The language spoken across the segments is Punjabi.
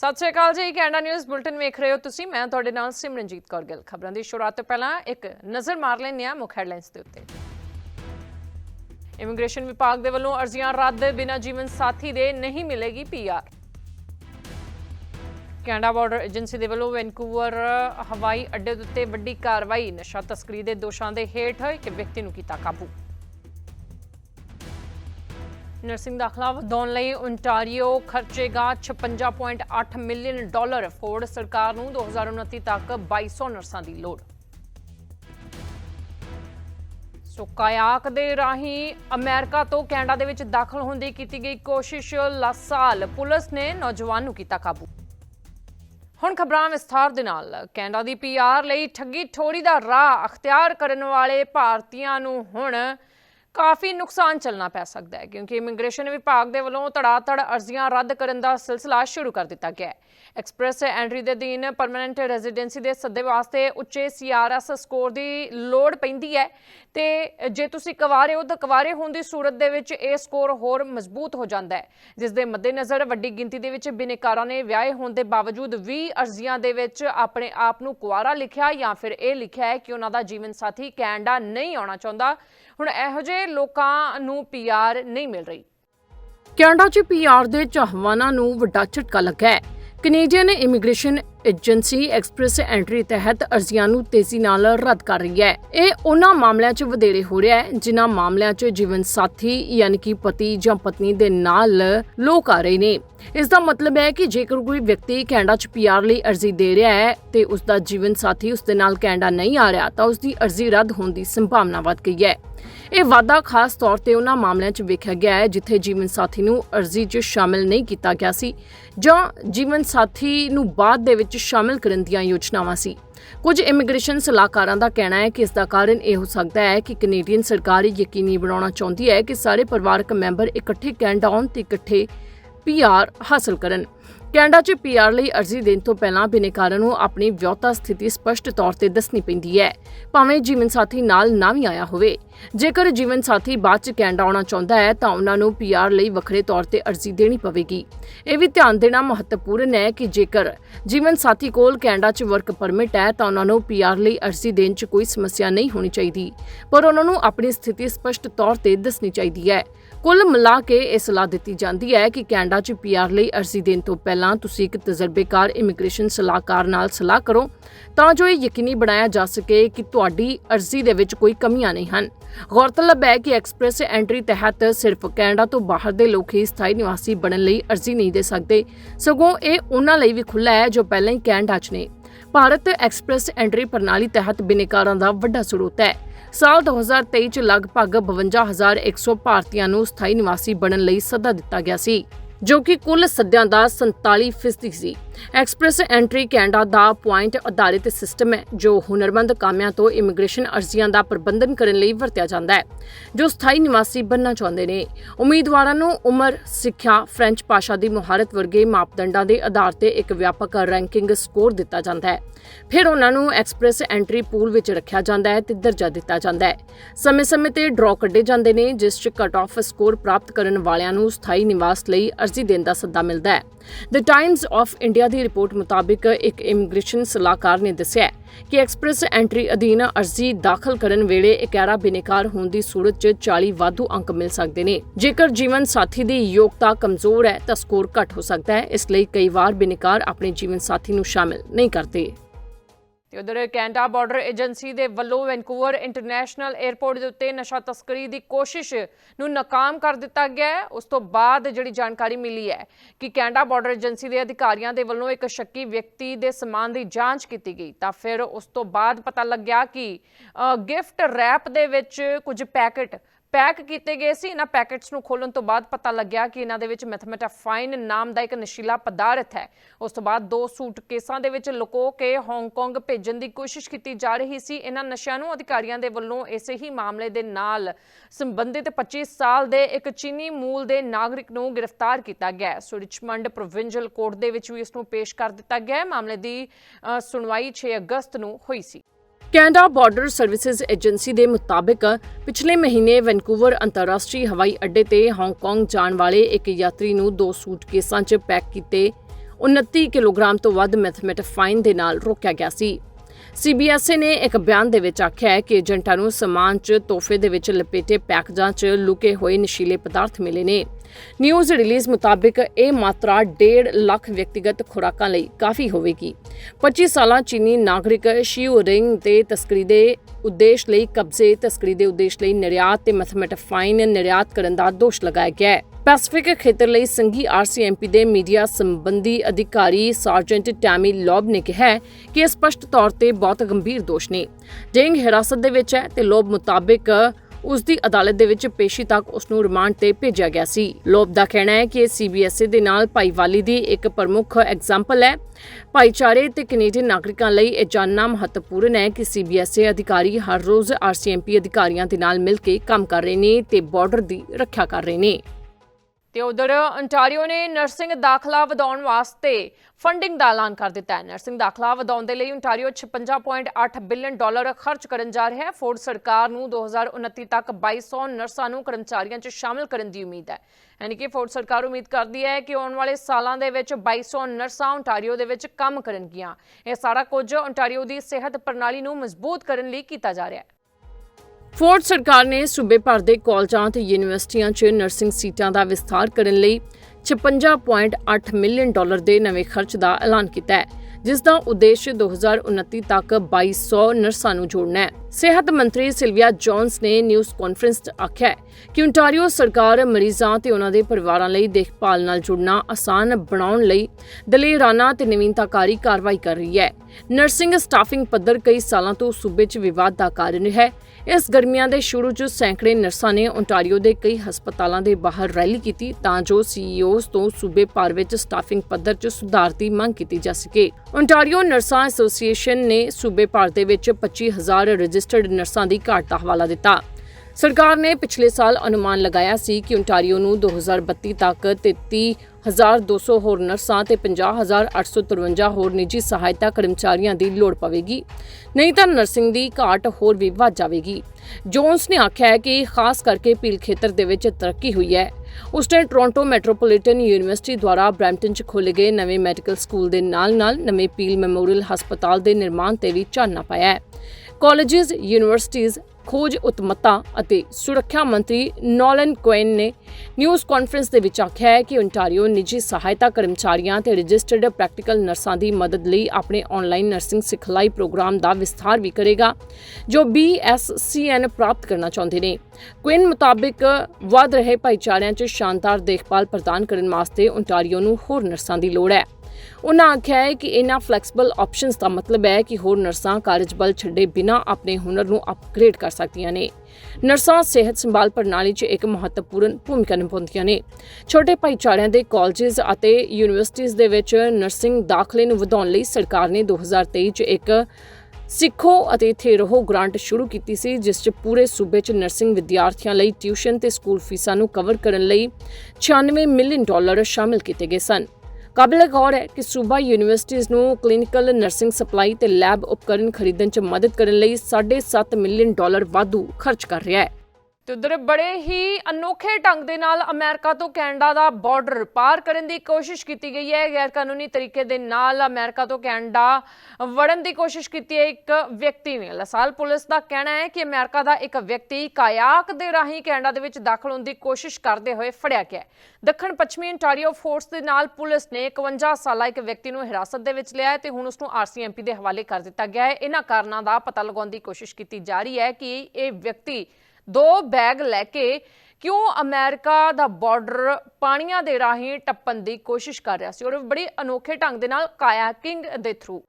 ਸਤਿ ਸ਼੍ਰੀ ਅਕਾਲ ਜੀ, ਕੈਨੇਡਾ ਨਿਊਜ਼ ਬੁਲਟਨ ਵੇਖ ਰਹੇ ਹੋ ਤੁਸੀਂ। ਮੈਂ ਤੁਹਾਡੇ ਨਾਲ ਸਿਮਰਨਜੀਤ ਕੌਰ ਗਿੱਲ। ਖਬਰਾਂ ਦੀ ਸ਼ੁਰੂਆਤ ਤੋਂ ਪਹਿਲਾਂ ਇੱਕ ਨਜ਼ਰ ਮਾਰ ਲੈਂਦੇ ਹਾਂ ਮੁੱਖ ਹੈਡਲਾਈਨਸ ਦੇ ਉੱਤੇ। ਇਮੀਗ੍ਰੇਸ਼ਨ ਵਿਭਾਗ ਦੇ ਵੱਲੋਂ ਅਰਜ਼ੀਆਂ ਰੱਦ, ਬਿਨਾਂ ਜੀਵਨ ਸਾਥੀ ਦੇ ਨਹੀਂ ਮਿਲੇਗੀ ਪੀਆਰ ਕੈਨੇਡਾ ਬਾਰਡਰ ਏਜੰਸੀ ਦੇ ਵੱਲੋਂ ਵੈਨਕੂਵਰ, ਹਵਾਈ ਅੱਡੇ ਦੇ ਉੱਤੇ ਵੱਡੀ ਕਾਰਵਾਈ, ਨਸ਼ਾ ਤਸਕਰੀ ਦੇ ਦੋਸ਼ਾਂ ਦੇ ਹੇਠ ਇੱਕ ਵਿਅਕਤੀ ਨੂੰ ਕੀਤਾ ਕਾਬੂ। ਨਰਸਿੰਗ ਦਾਖਲਾ ਵਧਾਉਣ ਲਈ ਓਨਟਾਰੀਓ ਖਰਚੇਗਾ 56.8 ਮਿਲੀਅਨ ਡਾਲਰ। ਫੋਰਡ ਸਰਕਾਰ ਨੂੰ 2029 ਤੱਕ 2200 ਨਰਸਾਂ ਦੀ ਲੋੜ। ਸੋ ਕਾਇਆਕ ਦੇ ਰਾਹੀਂ ਅਮਰੀਕਾ ਤੋਂ ਕੈਨੇਡਾ ਦੇ ਵਿੱਚ ਦਾਖਲ ਹੋਣ ਦੀ ਕੀਤੀ ਗਈ ਕੋਸ਼ਿਸ਼ ਲਾਸਾਲ। ਪੁਲਿਸ ਨੇ ਨੌਜਵਾਨ ਨੂੰ ਕੀਤਾ ਕਾਬੂ। ਹੁਣ ਖਬਰਾਂ ਵਿਸਥਾਰ ਦੇ ਨਾਲ। ਕੈਨੇਡਾ ਦੀ ਪੀਆਰ ਲਈ ਠੱਗੀ ਠੋਰੀ ਦਾ ਰਾਹ ਅਖਤਿਆਰ ਕਰਨ ਵਾਲੇ ਭਾਰਤੀਆਂ ਨੂੰ ਹੁਣ ਕਾਫੀ ਨੁਕਸਾਨ ਚੱਲਣਾ ਪੈ ਸਕਦਾ ਹੈ, ਕਿਉਂਕਿ ਇਮੀਗ੍ਰੇਸ਼ਨ ਵਿਭਾਗ ਦੇ ਵੱਲੋਂ ਧੜਾਧੜ ਅਰਜ਼ੀਆਂ ਰੱਦ ਕਰਨ ਦਾ ਸਿਲਸਿਲਾ ਸ਼ੁਰੂ ਕਰ ਦਿੱਤਾ ਗਿਆ ਹੈ। ਐਕਸਪ੍ਰੈਸ ਐਂਟਰੀ ਦੇ ਦਿਨ ਪਰਮਨੈਂਟ ਰੈਜ਼ੀਡੈਂਸੀ ਦੇ ਸੱਦੇ ਵਾਸਤੇ ਉੱਚੇ ਸੀਆਰਐਸ ਸਕੋਰ ਦੀ ਲੋੜ ਪੈਂਦੀ ਹੈ ਤੇ ਜੇ ਤੁਸੀਂ ਕੁਆਰੇ ਹੋ ਤਾਂ ਕੁਆਰੇ ਹੋਣ ਦੀ ਸੂਰਤ ਦੇ ਵਿੱਚ ਇਹ ਸਕੋਰ ਹੋਰ ਮਜ਼ਬੂਤ ਹੋ ਜਾਂਦਾ ਹੈ, ਜਿਸ ਦੇ ਮੱਦੇਨਜ਼ਰ ਵੱਡੀ ਗਿਣਤੀ ਦੇ ਵਿੱਚ ਬਿਨੇਕਾਰਾਂ ਨੇ ਵਿਆਹੇ ਹੋਣ ਦੇ ਬਾਵਜੂਦ ਵੀ ਅਰਜ਼ੀਆਂ ਦੇ ਵਿੱਚ ਆਪਣੇ ਆਪ ਨੂੰ ਕੁਆਰਾ ਲਿਖਿਆ ਜਾਂ ਫਿਰ ਇਹ ਲਿਖਿਆ ਹੈ ਕਿ ਉਹਨਾਂ ਦਾ ਜੀਵਨ ਸਾਥੀ ਕੈਨੇਡਾ ਨਹੀਂ ਆਉਣਾ ਚਾਹੁੰਦਾ ਹੁਣ ਇਹੋ ਜਿਹੇ ਲੋਕਾਂ ਨੂੰ ਪੀਆਰ ਨਹੀਂ ਮਿਲ ਰਹੀ। ਕੈਨੇਡਾ 'ਚ ਪੀਆਰ ਦੇ ਚਾਹਵਾਨਾਂ ਨੂੰ ਵੱਡਾ ਝਟਕਾ ਲੱਗਾ ਹੈ। Canadian immigration agency express entry ਤਹਿਤ ਅਰਜ਼ੀਆਂ ਨੂੰ ਤੇਜ਼ੀ ਨਾਲ ਰੱਦ ਕਰ ਰਹੀ ਹੈ। ਇਹ ਉਹਨਾਂ ਮਾਮਲਿਆਂ 'ਚ ਵਧੇਰੇ ਹੋ ਰਿਹਾ ਹੈ, ਜਿਨ੍ਹਾਂ ਮਾਮਲਿਆਂ 'ਚ ਜੀਵਨ ਸਾਥੀ ਯਾਨੀ ਕਿ ਪਤੀ ਜਾਂ ਪਤਨੀ ਦੇ ਨਾਲ ਲੋਕ ਆ ਰਹੇ ਨੇ। ਇਸ ਦਾ ਮਤਲਬ ਹੈ ਕਿ ਜੇਕਰ ਕੋਈ ਵਿਅਕਤੀ ਕੈਨੇਡਾ 'ਚ ਪੀਆਰ ਲਈ ਅਰਜ਼ੀ ਦੇ ਰਿਹਾ ਹੈ ਤੇ ਉਸ ਦਾ ਜੀਵਨ ਸਾਥੀ ਉਸ ਦੇ ਨਾਲ ਕੈਨੇਡਾ ਨਹੀਂ ਆ ਰਿਹਾ, ਤਾਂ ਉਸ ਦੀ ਅਰਜ਼ੀ ਰੱਦ ਹੋਣ ਦੀ ਸੰਭਾਵਨਾ ਵੱਧ ਗਈ ਹੈ। ਇਹ ਵਾਅਦਾ ਖਾਸ ਤੌਰ ਤੇ ਉਹਨਾਂ ਮਾਮਲਿਆਂ 'ਚ ਵੇਖਿਆ ਗਿਆ ਹੈ ਜਿੱਥੇ ਜੀਵਨ ਸਾਥੀ ਨੂੰ ਅਰਜ਼ੀ 'ਚ ਸ਼ਾਮਿਲ ਨਹੀਂ ਕੀਤਾ ਗਿਆ ਸੀ ਜਾਂ ਜੀਵਨ ਸਾਥੀ ਨੂੰ ਬਾਅਦ ਦੇ ਵਿੱਚ ਸ਼ਾਮਿਲ ਕਰਨ ਦੀਆਂ ਯੋਜਨਾਵਾਂ ਸੀ। ਕੁਝ ਇਮੀਗ੍ਰੇਸ਼ਨ ਸਲਾਹਕਾਰਾਂ ਦਾ ਕਹਿਣਾ ਹੈ ਕਿ ਇਸ ਦਾ ਕਾਰਨ ਇਹ ਹੋ ਸਕਦਾ ਹੈ ਕਿ ਕੈਨੇਡੀਅਨ ਸਰਕਾਰ ਯਕੀਨੀ ਬਣਾਉਣਾ ਚਾਹੁੰਦੀ ਹੈ ਕਿ ਸਾਰੇ ਪਰਿਵਾਰਕ ਮੈਂਬਰ ਇਕੱਠੇ ਕੈਨੇਡਾ ਆਉਣ ਤੇ ਇਕੱਠੇ ਪੀਆਰ ਹਾਸਲ ਕਰਨ। ਕੈਨੇਡਾ 'ਚ ਪੀਆਰ ਲਈ ਅਰਜ਼ੀ ਦੇਣ ਤੋਂ ਪਹਿਲਾਂ ਬਿਨੇਕਾਰਾਂ ਨੂੰ ਆਪਣੀ ਵਿਆਹਤਾ ਸਥਿਤੀ ਸਪਸ਼ਟ ਤੌਰ ਤੇ ਦੱਸਣੀ ਪੈਂਦੀ ਹੈ। ਭਾਵੇਂ ਜੀਵਨ ਸਾਥੀ ਨਾਲ ਨਾ ਵੀ ਆਇਆ ਹੋਵੇ। ਜੇਕਰ ਜੀਵਨ ਸਾਥੀ ਬਾਅਦ 'ਚ ਕੈਨੇਡਾ ਆਉਣਾ ਚਾਹੁੰਦਾ ਹੈ ਤਾਂ ਉਹਨਾਂ ਨੂੰ ਪੀਆਰ ਲਈ ਵੱਖਰੇ ਤੌਰ ਤੇ ਅਰਜ਼ੀ ਦੇਣੀ ਪਵੇਗੀ। ਇਹ ਵੀ ਧਿਆਨ ਦੇਣਾ ਮਹੱਤਵਪੂਰਨ ਹੈ ਕਿ ਜੇਕਰ ਜੀਵਨ ਸਾਥੀ ਕੋਲ ਕੈਨੇਡਾ 'ਚ ਵਰਕ ਪਰਮਿਟ ਹੈ ਤਾਂ ਉਹਨਾਂ ਨੂੰ ਪੀਆਰ ਲਈ ਅਰਜ਼ੀ ਦੇਣ 'ਚ ਕੋਈ ਸਮੱਸਿਆ ਨਹੀਂ ਹੋਣੀ ਚਾਹੀਦੀ। ਪਰ ਉਹਨਾਂ ਨੂੰ ਆਪਣੀ ਸਥਿਤੀ ਸਪਸ਼ਟ ਤੌਰ ਤੇ ਦੱਸਣੀ ਚਾਹੀਦੀ ਹੈ। ਕੁੱਲ ਮਿਲਾ ਕੇ ਇਹ ਸਲਾਹ ਦਿੱਤੀ ਜਾਂਦੀ ਹੈ ਕਿ ਕੈਨੇਡਾ 'ਚ ਪੀਆਰ ਲਈ ਅਰਜ਼ੀ ਦੇਣ ਤੋਂ ਪਹਿਲਾਂ ਤੁਸੀਂ ਇੱਕ ਤਜਰਬੇਕਾਰ ਇਮੀਗ੍ਰੇਸ਼ਨ ਸਲਾਹਕਾਰ ਨਾਲ ਸਲਾਹ ਕਰੋ ਤਾਂ ਜੋ ਇਹ ਯਕੀਨੀ ਬਣਾਇਆ ਜਾ ਸਕੇ ਕਿ ਤੁਹਾਡੀ ਅਰਜ਼ੀ ਦੇ ਵਿੱਚ ਕੋਈ ਕਮੀਆਂ ਨਹੀਂ ਹਨ। ਗੌਰਤਲਬ ਹੈ ਕਿ ਐਕਸਪ੍ਰੈਸ ਐਂਟਰੀ ਤਹਿਤ ਸਿਰਫ ਕੈਨੇਡਾ ਤੋਂ ਬਾਹਰ ਦੇ ਲੋਕ ਹੀ ਸਥਾਈ ਨਿਵਾਸੀ ਬਣਨ ਲਈ ਅਰਜ਼ੀ ਨਹੀਂ ਦੇ ਸਕਦੇ। ਸਗੋਂ ਇਹ ਉਹਨਾਂ ਲਈ ਵੀ ਖੁੱਲ੍ਹਾ ਹੈ ਜੋ ਪਹਿਲਾਂ ਹੀ ਕੈਨੇਡਾ 'ਚ ਨੇ। ਭਾਰਤ ਐਕਸਪ੍ਰੈਸ ਐਂਟਰੀ ਪ੍ਰਣਾਲੀ ਤਹਿਤ ਬਿਨੇਕਾਰਾਂ ਦਾ ਵੱਡਾ ਸਰੋਤ ਹੈ। ਸਾਲ 2023 ਚ ਲਗਭਗ 52100 ਭਾਰਤੀਆਂ ਨੂੰ ਸਥਾਈ ਨਿਵਾਸੀ ਬਣਨ ਲਈ ਸੱਦਾ ਦਿੱਤਾ ਗਿਆ ਸੀ। ਜੋ ਕਿ ਕੁੱਲ ਸੱਦਿਆਂ ਦਾ 47% ਸੀ। ਐਕਸਪ੍ਰੈਸ ਐਂਟਰੀ ਕੈਨੇਡਾ ਦਾ ਪੁਆਇੰਟ ਆਧਾਰਿਤ ਸਿਸਟਮ ਹੈ, ਜੋ ਹੁਨਰਮੰਦ ਕਾਮਿਆਂ ਤੋਂ ਇਮੀਗ੍ਰੇਸ਼ਨ ਅਰਜ਼ੀਆਂ ਦਾ ਪ੍ਰਬੰਧਨ ਕਰਨ ਲਈ ਵਰਤਿਆ ਜਾਂਦਾ ਹੈ, ਜੋ ਸਥਾਈ ਨਿਵਾਸੀ ਬਣਨਾ ਚਾਹੁੰਦੇ ਨੇ। ਉਮੀਦਵਾਰਾਂ ਨੂੰ ਉਮਰ, ਸਿੱਖਿਆ, ਫ੍ਰੈਂਚ ਭਾਸ਼ਾ ਦੀ ਮੁਹਾਰਤ ਵਰਗੇ ਮਾਪਦੰਡਾਂ ਦੇ ਆਧਾਰ ਤੇ ਇੱਕ ਵਿਆਪਕ ਰੈਂਕਿੰਗ ਸਕੋਰ ਦਿੱਤਾ ਜਾਂਦਾ ਹੈ। ਫਿਰ ਉਹਨਾਂ ਨੂੰ ਐਕਸਪ੍ਰੈਸ ਐਂਟਰੀ ਪੂਲ ਵਿੱਚ ਰੱਖਿਆ ਜਾਂਦਾ ਹੈ ਤੇ ਦਰਜਾ ਦਿੱਤਾ ਜਾਂਦਾ ਹੈ। ਸਮੇਂ-ਸਮੇਂ ਤੇ ਡਰਾਅ ਕੱਢੇ ਜਾਂਦੇ ਨੇ, ਜਿਸ 'ਚ ਕਟ ਆਫ ਸਕੋਰ ਪ੍ਰਾਪਤ ਕਰਨ ਵਾਲਿਆਂ ਨੂੰ ਸਥਾਈ ਨਿਵਾਸ ਲਈ ਅਰਜ਼ੀ ਦੇਣ ਦਾ ਸੱਦਾ ਮਿਲਦਾ ਹੈ। ਦ ਟਾਈਮਜ਼ ਆਫ ਇੰਡੀਆ ਦੀ ਰਿਪੋਰਟ ਮੁਤਾਬਿਕ ਇੱਕ ਇਮੀਗ੍ਰੇਸ਼ਨ ਸਲਾਹਕਾਰ ਨੇ ਦੱਸਿਆ ਕਿ ਐਕਸਪ੍ਰੈਸ ਐਂਟਰੀ ਅਧੀਨ ਅਰਜ਼ੀ ਦਾਖਲ ਕਰਨ ਵੇਲੇ ਇਕਾਰਾ ਬਿਨੇਕਾਰ ਹੋਣ ਦੀ ਸੂਰਤ 'ਚ 40 ਵਾਧੂ ਅੰਕ ਮਿਲ ਸਕਦੇ ਨੇ। ਜੇਕਰ ਜੀਵਨ ਸਾਥੀ ਦੀ ਯੋਗਤਾ ਕਮਜ਼ੋਰ ਹੈ ਤਾਂ ਸਕੋਰ ਘੱਟ ਹੋ ਸਕਦਾ ਹੈ। ਇਸ ਲਈ ਕਈ ਵਾਰ ਬਿਨੇਕਾਰ ਆਪਣੇ ਜੀਵਨ ਸਾਥੀ ਨੂੰ ਸ਼ਾਮਿਲ ਨਹੀਂ ਕਰਦੇ। ਤੇ ਉਧਰ ਕੈਨੇਡਾ ਬਾਰਡਰ ਏਜੰਸੀ ਦੇ ਵੱਲੋਂ ਵੈਨਕੂਵਰ ਇੰਟਰਨੈਸ਼ਨਲ 에ਅਰਪੋਰਟ ਦੇ ਉੱਤੇ ਨਸ਼ਾ ਤਸਕਰੀ ਦੀ ਕੋਸ਼ਿਸ਼ ਨੂੰ ਨਾਕਾਮ ਕਰ ਦਿੱਤਾ ਗਿਆ ਹੈ। ਉਸ ਤੋਂ ਬਾਅਦ ਜਿਹੜੀ ਜਾਣਕਾਰੀ ਮਿਲੀ ਹੈ ਕਿ ਕੈਨੇਡਾ ਬਾਰਡਰ ਏਜੰਸੀ ਦੇ ਅਧਿਕਾਰੀਆਂ ਦੇ ਵੱਲੋਂ ਇੱਕ ਸ਼ੱਕੀ ਵਿਅਕਤੀ ਦੇ ਸਮਾਨ ਦੀ ਜਾਂਚ ਕੀਤੀ ਗਈ। ਤਾਂ ਫਿਰ ਉਸ ਤੋਂ ਬਾਅਦ ਪਤਾ ਲੱਗਿਆ ਕਿ ਗਿਫਟ ਰੈਪ ਦੇ ਵਿੱਚ ਕੁਝ ਪੈਕੇਟ ਪੈਕ ਕੀਤੇ ਗਏ ਸੀ। ਇਹਨਾਂ ਪੈਕੇਟਸ ਨੂੰ ਖੋਲਣ ਤੋਂ ਬਾਅਦ ਪਤਾ ਲੱਗਿਆ ਕਿ ਇਹਨਾਂ ਦੇ ਵਿੱਚ ਮੈਥਮੈਟਾਫਾਈਨ ਨਾਮ ਦਾ ਇੱਕ ਨਸ਼ੀਲਾ ਪਦਾਰਥ ਹੈ। ਉਸ ਤੋਂ ਬਾਅਦ ਦੋ ਸੂਟਕੇਸਾਂ ਦੇ ਵਿੱਚ ਲੁਕੋ ਕੇ ਹਾਂਗਕਾਂਗ ਭੇਜਣ ਦੀ ਕੋਸ਼ਿਸ਼ ਕੀਤੀ ਜਾ ਰਹੀ ਸੀ। ਇਹਨਾਂ ਨਸ਼ਿਆਂ ਨੂੰ ਅਧਿਕਾਰੀਆਂ ਦੇ ਵੱਲੋਂ ਇਸੇ ਹੀ ਮਾਮਲੇ ਦੇ ਨਾਲ ਸੰਬੰਧਿਤ 25 ਸਾਲ ਦੇ ਇੱਕ ਚੀਨੀ ਮੂਲ ਦੇ ਨਾਗਰਿਕ ਨੂੰ ਗ੍ਰਿਫਤਾਰ ਕੀਤਾ ਗਿਆ ਹੈ। ਸੋ ਪ੍ਰੋਵਿੰਸ਼ੀਅਲ ਕੋਰਟ ਦੇ ਵਿੱਚ ਵੀ ਇਸ ਨੂੰ ਪੇਸ਼ ਕਰ ਦਿੱਤਾ ਗਿਆ ਹੈ। ਮਾਮਲੇ ਦੀ ਸੁਣਵਾਈ 6 ਅਗਸਤ ਨੂੰ ਹੋਈ ਸੀ। ਕੈਨੇਡਾ ਬਾਰਡਰ ਸਰਵਿਸਿਜ਼ ਏਜੰਸੀ ਦੇ ਮੁਤਾਬਕ ਪਿਛਲੇ ਮਹੀਨੇ ਵੈਨਕੂਵਰ ਅੰਤਰਰਾਸ਼ਟਰੀ ਹਵਾਈ ਅੱਡੇ ਤੇ ਹਾਂਗਕਾਂਗ ਜਾਣ ਵਾਲੇ ਇੱਕ ਯਾਤਰੀ ਨੂੰ ਦੋ ਸੂਟਕੇਸਾਂ 'ਚ ਪੈਕ ਕੀਤੇ। 29 ਕਿਲੋਗ੍ਰਾਮ ਤੋਂ ਵੱਧ ਮੈਥਮੈਟਾਫਾਈਨ ਦੇ ਨਾਲ ਰੋਕਿਆ ਗਿਆ ਸੀ। ਸੀਬੀਐਸਈ ਨੇ ਇੱਕ ਬਿਆਨ ਦੇ ਵਿੱਚ ਆਖਿਆ ਹੈ ਕਿ ਏਜੰਟਾਂ ਨੂੰ ਸਮਾਨ 'ਚ ਤੋਹਫੇ ਦੇ ਵਿੱਚ ਲਪੇਟੇ ਪੈਕਜਾਂ 'ਚ ਲੁਕੇ ਹੋਏ ਨਸ਼ੀਲੇ ਪਦਾਰਥ ਮਿਲੇ ਨੇ। ਨਿਊਜ਼ ਰਿਲੀਜ਼ ਮੁਤਾਬਕ ਇਹ ਮਾਤਰਾ 1.5 ਲੱਖ ਵਿਅਕਤੀਗਤ ਖੁਰਾਕਾਂ ਲਈ ਕਾਫੀ ਹੋਵੇਗੀ। 25 ਸਾਲਾਂ ਚੀਨੀ ਨਾਗਰਿਕ ਸ਼ੀਓ ਰਿੰਗ ਤੇ ਤਸਕਰੀ ਦੇ ਉਦੇਸ਼ ਲਈ ਕਬਜ਼ੇ, ਤਸਕਰੀ ਦੇ ਉਦੇਸ਼ ਲਈ ਨਿਰਯਾਤ ਤੇ ਮੈਥਮੈਟਾਫਾਈਨ ਨਿਰਯਾਤ ਕਰਨ ਦਾ ਦੋਸ਼ ਲਗਾਇਆ ਗਿਆ ਹੈ। ਪੈਸੀਫਿਕ ਖੇਤਰ ਲਈ ਸੰਘੀ ਆਰਸੀਐਮਪੀ ਦੇ ਮੀਡੀਆ ਸੰਬੰਧੀ ਅਧਿਕਾਰੀ ਸਾਰਜੈਂਟ ਟੈਮੀ ਲੌਬ ਨੇ ਕਿਹਾ ਕਿ ਇਹ ਸਪਸ਼ਟ ਤੌਰ ਤੇ ਬਹੁਤ ਗੰਭੀਰ ਦੋਸ਼ ਨੇ। ਜਿੰਗ ਹਿਰਾਸਤ ਦੇ ਵਿੱਚ ਹੈ ਤੇ ਲੋਬ ਮੁਤਾਬਕ ਉਸ ਦੀ ਅਦਾਲਤ ਦੇ ਵਿੱਚ ਪੇਸ਼ੀ ਤੱਕ ਉਸ ਨੂੰ ਰਿਮਾਂਡ ਤੇ ਭੇਜਿਆ ਗਿਆ ਸੀ। ਲੋਬ ਦਾ ਕਹਿਣਾ ਹੈ ਕਿ ਇਹ ਸੀਬੀਐਸਈ ਦੇ ਨਾਲ ਭਾਈਵਾਲੀ ਦੀ ਇੱਕ ਪ੍ਰਮੁੱਖ ਐਗਜ਼ਾਮਪਲ ਹੈ। ਭਾਈਚਾਰੇ ਤੇ ਕੈਨੇਡੀਅਨ ਨਾਗਰਿਕਾਂ ਲਈ ਇਹ ਜਾਣਨਾ ਮਹੱਤਵਪੂਰਨ ਹੈ ਕਿ ਸੀਬੀਐਸਈ ਅਧਿਕਾਰੀ ਹਰ ਰੋਜ਼ ਆਰਸੀਐਮਪੀ ਅਧਿਕਾਰੀਆਂ ਦੇ ਨਾਲ ਮਿਲ ਕੇ ਕੰਮ ਕਰ ਰਹੇ ਨੇ ਤੇ ਬਾਰਡਰ ਦੀ ਰੱਖਿਆ ਕਰ ਰਹੇ ਨੇ। ਤੇ ਉਧਰ ontario ਨੇ ਨਰਸਿੰਗ ਦਾਖਲਾ ਵਧਾਉਣ ਵਾਸਤੇ ਫੰਡਿੰਗ ਦਾ ਐਲਾਨ ਕਰ ਦਿੱਤਾ ਹੈ। ਨਰਸਿੰਗ ਦਾਖਲਾ ਵਧਾਉਣ ਦੇ ਲਈ ontario 56.8 ਬਿਲੀਅਨ ਡਾਲਰ ਖਰਚ ਕਰਨ ਜਾ ਰਿਹਾ ਹੈ। ਫੋਰਡ ਸਰਕਾਰ ਨੂੰ 2029 ਤੱਕ 2200 ਨਰਸਾਂ ਨੂੰ ਕਰਮਚਾਰੀਆਂ 'ਚ ਸ਼ਾਮਲ ਕਰਨ ਦੀ ਉਮੀਦ ਹੈ। ਯਾਨੀ ਕਿ ਫੋਰਡ ਸਰਕਾਰ ਉਮੀਦ ਕਰਦੀ ਹੈ ਕਿ ਆਉਣ ਵਾਲੇ ਸਾਲਾਂ ਦੇ ਵਿੱਚ 2200 ਨਰਸਾਂ ontario ਦੇ ਵਿੱਚ ਕੰਮ ਕਰਨਗੀਆਂ। ਇਹ ਸਾਰਾ ਕੁਝ ontario ਦੀ ਸਿਹਤ ਪ੍ਰਣਾਲੀ ਨੂੰ ਮਜ਼ਬੂਤ ਕਰਨ ਲਈ ਕੀਤਾ ਜਾ ਰਿਹਾ ਹੈ। ਫੋਰਡ ਸਰਕਾਰ ਨੇ ਸੂਬੇ ਭਰ ਦੇ ਕਾਲਜਾਂ ਤੇ ਯੂਨੀਵਰਸਿਟੀਆਂ 'ਚ ਨਰਸਿੰਗ ਸੀਟਾਂ ਦਾ ਵਿਸਥਾਰ ਕਰਨ ਲਈ 56.8 ਮਿਲੀਅਨ ਡਾਲਰ ਦੇ ਨਵੇਂ ਖਰਚ ਦਾ ਐਲਾਨ ਕੀਤਾ ਹੈ, ਜਿਸ ਦਾ ਉਦੇਸ਼ 2029 ਤੱਕ 2200 ਨਰਸਾਂ ਨੂੰ ਜੋੜਨਾ ਹੈ। ਸਿਹਤ ਮੰਤਰੀ ਸਿਲਵੀਆ ਜੌਨਸ ਨੇ ਨਿਊਜ਼ ਕਾਨਫਰੰਸ 'ਚ ਆਖਿਆ ਕਿ ontario ਸਰਕਾਰ ਮਰੀਜ਼ਾਂ ਤੇ ਉਹਨਾਂ ਦੇ ਪਰਿਵਾਰਾਂ ਲਈ ਦੇਖਭਾਲ ਨਾਲ ਜੁੜਨਾ ਆਸਾਨ ਬਣਾਉਣ ਲਈ ਦਲੇਰਾਨਾ ਤੇ ਨਵੀਨਤਾਕਾਰੀ ਕਾਰਵਾਈ ਕਰ ਰਹੀ ਹੈ। ਨਰਸਿੰਗ ਸਟਾਫਿੰਗ ਪੱਧਰ ਕਈ ਸਾਲਾਂ ਤੋਂ ਸੂਬੇ 'ਚ ਵਿਵਾਦ ਦਾ ਕਾਰਨ ਹੈ ਇਸ ਗਰਮੀਆਂ ਦੇ ਸ਼ੁਰੂ 'ਚ ਸੈਂਕੜੇ ਨਰਸਾਂ ਨੇ ਓਨਟਾਰੀਓ ਦੇ ਕਈ ਹਸਪਤਾਲਾਂ ਦੇ ਬਾਹਰ ਰੈਲੀ ਕੀਤੀ ਤਾਂ ਜੋ ਸੀਈਓਜ਼ ਤੋਂ ਸੂਬੇ ਭਰ ਵਿੱਚ ਸਟਾਫਿੰਗ ਪੱਧਰ 'ਚ ਸੁਧਾਰ ਦੀ ਮੰਗ ਕੀਤੀ ਜਾ ਸਕੇ। ਓਨਟਾਰੀਓ ਨਰਸਾਂ ਐਸੋਸੀਏਸ਼ਨ ਨੇ ਸੂਬੇ ਭਰ ਦੇ ਵਿੱਚ 25000 ਰਜਿਸਟਰਡ ਨਰਸਾਂ ਦੀ ਘਾਟ ਦਾ ਹਵਾਲਾ ਦਿੱਤਾ। ਸਰਕਾਰ ਨੇ ਪਿਛਲੇ ਸਾਲ ਅਨੁਮਾਨ ਲਗਾਇਆ ਸੀ ਕਿ ਓਨਟਾਰੀਓ ਨੂੰ 2032 ਤੱਕ 33200 ਹੋਰ ਨਰਸਾਂ ਤੇ 50853 ਹੋਰ ਨਿੱਜੀ ਸਹਾਇਤਾ ਕਰਮਚਾਰੀਆਂ ਦੀ ਲੋੜ ਪਵੇਗੀ। ਨਹੀਂ ਤਾਂ ਨਰਸਿੰਗ ਦੀ ਘਾਟ ਹੋਰ ਵੀ ਵੱਧ ਜਾਵੇਗੀ। ਜੋਨਸ ਨੇ ਆਖਿਆ ਹੈ ਕਿ ਖਾਸ ਕਰਕੇ ਪੀਲ ਖੇਤਰ ਦੇ ਵਿੱਚ ਤਰੱਕੀ ਹੋਈ ਹੈ। ਉਸਨੇ ਟੋਰਾਂਟੋ ਮੈਟਰੋਪੋਲੀਟਨ ਯੂਨੀਵਰਸਿਟੀ ਦੁਆਰਾ ਬ੍ਰੈਂਪਟਨ 'ਚ ਖੋਲ੍ਹੇ ਗਏ ਨਵੇਂ ਮੈਡੀਕਲ ਸਕੂਲ ਦੇ ਨਾਲ-ਨਾਲ ਨਵੇਂ ਪੀਲ ਮੈਮੋਰੀਅਲ ਹਸਪਤਾਲ ਦੇ ਨਿਰਮਾਣ ਤੇ ਵੀ ਚਾਨਣਾ ਪਾਇਆ ਹੈ। ਕਾਲਜਸ, ਯੂਨੀਵਰਸਿਟੀਜ਼ ਖੋਜ ਉਤਮਤਾ ਅਤੇ ਸੁਰੱਖਿਆ ਮੰਤਰੀ ਨੋਲਨ ਕੁਇਨ ਨੇ ਨਿਊਜ਼ ਕਾਨਫਰੰਸ ਦੇ ਵਿੱਚ ਆਖਿਆ ਹੈ ਕਿ ਓਨਟਾਰੀਓ ਨਿੱਜੀ ਸਹਾਇਤਾ ਕਰਮਚਾਰੀਆਂ ਤੇ ਰਜਿਸਟਰਡ ਪ੍ਰੈਕਟੀਕਲ ਨਰਸਾਂ ਦੀ ਮਦਦ ਲਈ ਆਪਣੇ ਆਨਲਾਈਨ ਨਰਸਿੰਗ ਸਿਖਲਾਈ ਪ੍ਰੋਗਰਾਮ ਦਾ ਵਿਸਥਾਰ ਵੀ ਕਰੇਗਾ, ਜੋ BSCN ਪ੍ਰਾਪਤ ਕਰਨਾ ਚਾਹੁੰਦੇ ਨੇ। ਕੁਇਨ ਮੁਤਾਬਿਕ ਵੱਧ ਰਹੇ ਭਾਈਚਾਰਿਆਂ 'ਚ ਸ਼ਾਨਦਾਰ ਦੇਖਭਾਲ ਪ੍ਰਦਾਨ ਕਰਨ ਵਾਸਤੇ ਓਨਟਾਰੀਓ ਨੂੰ ਹੋਰ ਨਰਸਾਂ ਦੀ ਲੋੜ ਹੈ। ਉਨ੍ਹਾਂ ਆਖਿਆ ਹੈ ਕਿ ਇਹਨਾਂ ਫਲੈਕਸੀਬਲ ਆਪਸ਼ਨਸ ਦਾ ਮਤਲਬ ਹੈ ਕਿ ਹੋਰ ਨਰਸਾਂ ਕਾਰਜ ਬਲ ਛੱਡੇ ਬਿਨਾਂ ਆਪਣੇ ਹੁਨਰ ਨੂੰ ਅਪਗ੍ਰੇਡ ਕਰ ਸਕਦੀਆਂ ਨੇ। ਨਰਸਾਂ ਸਿਹਤ ਸੰਭਾਲ ਪ੍ਰਣਾਲੀ 'ਚ ਇੱਕ ਮਹੱਤਵਪੂਰਨ ਭੂਮਿਕਾ ਨਿਭਾਉਂਦੀਆਂ ਨੇ। ਛੋਟੇ ਭਾਈਚਾਰਿਆਂ ਦੇ ਕਾਲਜਸ ਅਤੇ ਯੂਨੀਵਰਸਿਟੀਜ਼ ਦੇ ਵਿੱਚ ਨਰਸਿੰਗ ਦਾਖਲੇ ਨੂੰ ਵਧਾਉਣ ਲਈ ਸਰਕਾਰ ਨੇ 2023 'ਚ ਇੱਕ ਸਿੱਖੋ ਅਤੇ ਇੱਥੇ ਰਹੋ ਗ੍ਰਾਂਟ ਸ਼ੁਰੂ ਕੀਤੀ ਸੀ, ਜਿਸ 'ਚ ਪੂਰੇ ਸੂਬੇ 'ਚ ਨਰਸਿੰਗ ਵਿਦਿਆਰਥੀਆਂ ਲਈ ਟਿਊਸ਼ਨ ਤੇ ਸਕੂਲ ਫੀਸਾਂ ਨੂੰ ਕਵਰ ਕਰਨ ਲਈ 96 ਮਿਲੀਅਨ ਡਾਲਰ ਸ਼ਾਮਿਲ ਕੀਤੇ ਗਏ ਸਨ। ਕਾਬਿਲ ਗੌਰ ਹੈ ਕਿ ਸੂਬਾ ਯੂਨੀਵਰਸਿਟੀਜ਼ ਨੂੰ ਕਲੀਨਿਕਲ ਨਰਸਿੰਗ ਸਪਲਾਈ ਤੇ ਲੈਬ ਉਪਕਰਨ ਖਰੀਦਣ 'ਚ ਮਦਦ ਕਰਨ ਲਈ 7.5 ਮਿਲੀਅਨ ਡਾਲਰ ਵਾਧੂ ਖਰਚ ਕਰ ਰਿਹਾ ਹੈ। ਤੇ ਉਧਰ ਬੜੇ ਹੀ ਅਨੋਖੇ ਢੰਗ ਦੇ ਨਾਲ ਅਮਰੀਕਾ ਤੋਂ ਕੈਨੇਡਾ ਦਾ ਬਾਰਡਰ ਪਾਰ ਕਰਨ ਦੀ ਕੋਸ਼ਿਸ਼ ਕੀਤੀ ਗਈ ਹੈ। ਗੈਰ ਕਾਨੂੰਨੀ ਤਰੀਕੇ ਦੇ ਨਾਲ ਅਮਰੀਕਾ ਤੋਂ ਕੈਨੇਡਾ ਵੜਨ ਦੀ ਕੋਸ਼ਿਸ਼ ਕੀਤੀ ਹੈ ਇੱਕ ਵਿਅਕਤੀ ਨੇ ਲਸਾਲ ਪੁਲਿਸ ਦਾ ਕਹਿਣਾ ਹੈ ਕਿ ਅਮਰੀਕਾ ਦਾ ਇੱਕ ਵਿਅਕਤੀ ਕਾਇਆਕ ਦੇ ਰਾਹੀਂ ਕੈਨੇਡਾ ਦੇ ਵਿੱਚ ਦਾਖਲ ਹੋਣ ਦੀ ਕੋਸ਼ਿਸ਼ ਕਰਦੇ ਹੋਏ ਫੜਿਆ ਗਿਆ ਦੱਖਣ ਪੱਛਮੀ ontario ਫੋਰਸ ਦੇ ਨਾਲ ਪੁਲਿਸ ਨੇ 51 ਸਾਲਾ ਇੱਕ ਵਿਅਕਤੀ ਨੂੰ ਹਿਰਾਸਤ ਦੇ ਵਿੱਚ ਲਿਆ ਹੈ ਤੇ ਹੁਣ ਉਸ ਨੂੰ ਆਰਸੀਐਮਪੀ ਦੇ ਹਵਾਲੇ ਕਰ ਦਿੱਤਾ ਗਿਆ ਹੈ। ਇਹਨਾਂ ਕਾਰਨਾਂ ਦਾ ਪਤਾ ਲਗਾਉਣ ਦੀ ਕੋਸ਼ਿਸ਼ ਕੀਤੀ ਜਾ ਰਹੀ ਹੈ ਕਿ ਇਹ ਵਿਅਕਤੀ ਦੋ ਬੈਗ ਲੈ ਕੇ ਕਿਉਂ ਅਮਰੀਕਾ ਦਾ ਬਾਰਡਰ ਪਾਣੀਆਂ ਦੇ ਰਾਹੀਂ ਟੱਪਣ ਦੀ ਕੋਸ਼ਿਸ਼ ਕਰ ਰਿਹਾ ਸੀ ਔਰ ਬੜੀ ਅਨੋਖੇ ਢੰਗ ਦੇ ਨਾਲ ਕਾਇਕਿੰਗ ਦੇ ਥਰੂ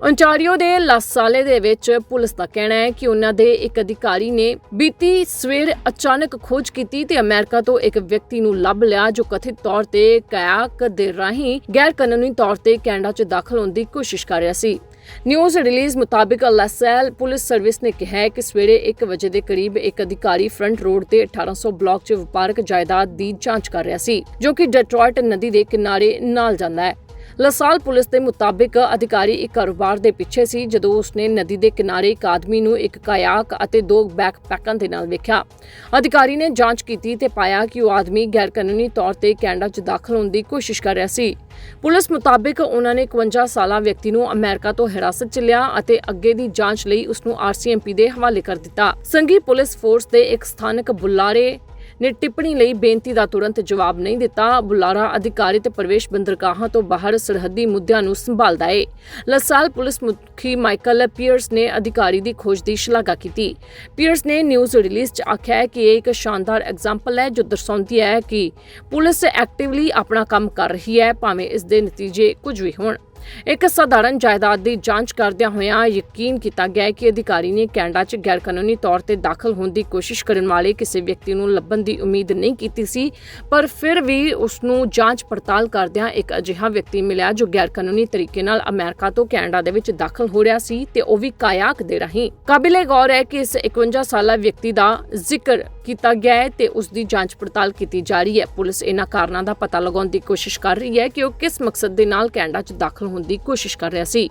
ontario ਦੇ ਲਾਸਾਲੇ ਦੇ ਵਿੱਚ ਪੁਲਿਸ ਦਾ ਕਹਿਣਾ ਹੈ ਕਿ ਉਹਨਾਂ ਦੇ ਇੱਕ ਅਧਿਕਾਰੀ ਨੇ ਬੀਤੀ ਸਵੇਰ ਅਚਾਨਕ ਖੋਜ ਕੀਤੀ ਤੇ ਅਮਰੀਕਾ ਤੋਂ ਇੱਕ ਵਿਅਕਤੀ ਨੂੰ ਲੱਭ ਲਿਆ ਜੋ ਕਥਿਤ ਤੌਰ ਤੇ ਕਾਇਕ ਦੇ ਰਾਹੀਂ ਗੈਰ ਕਾਨੂੰਨੀ ਤੌਰ ਤੇ ਕੈਨੇਡਾ 'ਚ ਦਾਖਲ ਹੋਣ ਦੀ ਕੋਸ਼ਿਸ਼ ਕਰ ਰਿਹਾ ਸੀ। ਨਿਊਜ਼ ਰਿਲੀਜ਼ ਮੁਤਾਬਕ ਲਾਸੈਲ ਪੁਲਿਸ ਸਰਵਿਸ ਨੇ ਕਿਹਾ ਹੈ ਕਿ ਸਵੇਰੇ 1 ਵਜੇ ਦੇ ਕਰੀਬ ਇੱਕ ਅਧਿਕਾਰੀ ਫਰੰਟ ਰੋਡ ਤੇ 1800 ਬਲਾਕ 'ਚ ਵਪਾਰਕ ਜਾਇਦਾਦ ਦੀ ਜਾਂਚ ਕਰ ਰਿਹਾ ਸੀ, ਜੋ ਕਿ ਡੈਟਰੋਇਟ ਨਦੀ ਦੇ ਕਿਨਾਰੇ ਨਾਲ ਜਾਂਦਾ ਹੈ। ਲਸਾਲ ਪੁਲਿਸ ਦੇ ਮੁਤਾਬਿਕ ਅਧਿਕਾਰੀ ਇੱਕ ਕਾਰੋਬਾਰ ਦੇ ਪਿੱਛੇ ਸੀ, ਜਦੋਂ ਉਸਨੇ ਨਦੀ ਦੇ ਕਿਨਾਰੇ ਇੱਕ ਆਦਮੀ ਨੂੰ ਇੱਕ ਕਾਇਆਕ ਅਤੇ ਦੋ ਬੈਕਪੈਕਾਂ ਦੇ ਨਾਲ ਵੇਖਿਆ। ਅਧਿਕਾਰੀ ਨੇ ਜਾਂਚ ਕੀਤੀ ਤੇ ਪਾਇਆ ਕਿ ਉਹ ਆਦਮੀ ਗੈਰਕਾਨੂੰਨੀ ਤੌਰ ਤੇ ਕੈਨੇਡਾ 'ਚ ਦਾਖਲ ਹੋਣ ਦੀ ਕੋਸ਼ਿਸ਼ ਕਰ ਰਿਹਾ ਸੀ। ਪੁਲਿਸ ਮੁਤਾਬਿਕ ਉਹਨਾਂ ਨੇ 51 ਸਾਲਾ ਵਿਅਕਤੀ ਨੂੰ ਅਮਰੀਕਾ ਤੋਂ ਹਿਰਾਸਤ 'ਚ ਲਿਆ ਅਤੇ ਅੱਗੇ ਦੀ ਜਾਂਚ ਲਈ ਉਸ ਨੂੰ ਆਰਸੀਐਮਪੀ ਦੇ ਹਵਾਲੇ ਕਰ ਦਿੱਤਾ। ਸੰਘੀ ਪੁਲਿਸ ਫੋਰਸ ਦੇ ਇੱਕ ਸਥਾਨਕ ਬੁਲਾਰੇ ਨੇ ਟਿੱਪਣੀ ਲਈ ਬੇਨਤੀ ਦਾ ਤੁਰੰਤ ਜਵਾਬ ਨਹੀਂ ਦਿੱਤਾ। ਬੁਲਾਰਾ ਅਧਿਕਾਰੀ ਅਧਿਕਾਰਿਤ ਪ੍ਰਵੇਸ਼ ਬੰਦਰਗਾਹਾਂ ਤੋਂ ਬਾਹਰ ਸਰਹੱਦੀ ਮੁੱਦਿਆਂ ਨੂੰ ਸੰਭਾਲਦਾ ਏ। ਲਸਾਲ ਪੁਲਿਸ ਮੁਖੀ ਮਾਈਕਲ ਪੀਅਰਸ ਨੇ ਅਧਿਕਾਰੀ ਦੀ ਖੋਜ ਦੀ ਸ਼ਲਾਘਾ ਕੀਤੀ। ਪੀਅਰਸ ਨੇ ਨਿਊਜ਼ ਰਿਲੀਜ਼ 'ਚ ਆਖਿਆ ਹੈ ਕਿ ਇਹ ਇੱਕ ਸ਼ਾਨਦਾਰ ਐਗਜ਼ਾਮਪਲ ਹੈ ਜੋ ਦਰਸਾਉਂਦੀ ਹੈ ਕਿ ਪੁਲਿਸ ਐਕਟਿਵਲੀ ਆਪਣਾ ਕੰਮ ਕਰ ਰਹੀ ਹੈ, ਭਾਵੇਂ ਇਸ ਦੇ ਨਤੀਜੇ ਕੁਝ ਵੀ ਹੋਣ। ਇੱਕ ਸਧਾਰਨ ਜਾਇਦਾਦ ਦੀ ਜਾਂਚ ਕਰਦਿਆਂ ਹੋਇਆਂ ਯਕੀਨ ਕੀਤਾ ਗਿਆ ਕਿ ਅਧਿਕਾਰੀ ਨੇ ਕੈਨੇਡਾ 'ਚ ਗੈਰਕਾਨੂੰਨੀ ਤੌਰ ਤੇ ਦਾਖਲ ਹੋਣ ਦੀ ਕੋਸ਼ਿਸ਼ ਕਰਨ ਵਾਲੇ ਕਿਸੇ ਵਿਅਕਤੀ ਨੂੰ ਲੱਭਣ ਦੀ ਉਮੀਦ ਨਹੀਂ ਕੀਤੀ ਸੀ, ਪਰ ਫਿਰ ਵੀ ਉਸ ਨੂੰ ਜਾਂਚ ਪੜਤਾਲ ਕਰਦਿਆਂ ਇੱਕ ਅਜਿਹਾ ਵਿਅਕਤੀ ਮਿਲਿਆ ਜੋ ਗੈਰਕਾਨੂੰਨੀ ਤਰੀਕੇ ਨਾਲ ਅਮਰੀਕਾ ਤੋਂ ਕੈਨੇਡਾ ਦੇ ਵਿੱਚ ਦਾਖਲ ਹੋ ਰਿਹਾ ਸੀ ਤੇ ਉਹ ਵੀ ਕਾਇਆਕ ਦੇ ਰਾਹੀਂ। ਕਾਬਿਲੇ ਗੌਰ ਹੈ ਕਿ ਇਸ 51 ਸਾਲਾ ਵਿਅਕਤੀ ਦਾ ਜ਼ਿਕਰ ਕੀਤਾ ਗਿਆ ਹੈ ਤੇ ਉਸ ਦੀ ਜਾਂਚ ਪੜਤਾਲ ਕੀਤੀ ਜਾ ਰਹੀ ਹੈ। ਪੁਲਿਸ ਇਹਨਾਂ ਕਾਰਨਾਂ ਦਾ ਪਤਾ ਲਗਾਉਣ ਦੀ ਕੋਸ਼ਿਸ਼ ਕਰ ਰਹੀ ਹੈ ਕਿ ਉਹ ਕਿਸ ਮਕਸਦ ਦੇ ਨਾਲ ਕੈਨੇਡਾ 'ਚ ਦਾਖਲ ਹੋਣ ਦੀ ਕੋਸ਼ਿਸ਼ ਕਰ ਰਿਹਾ ਸੀ।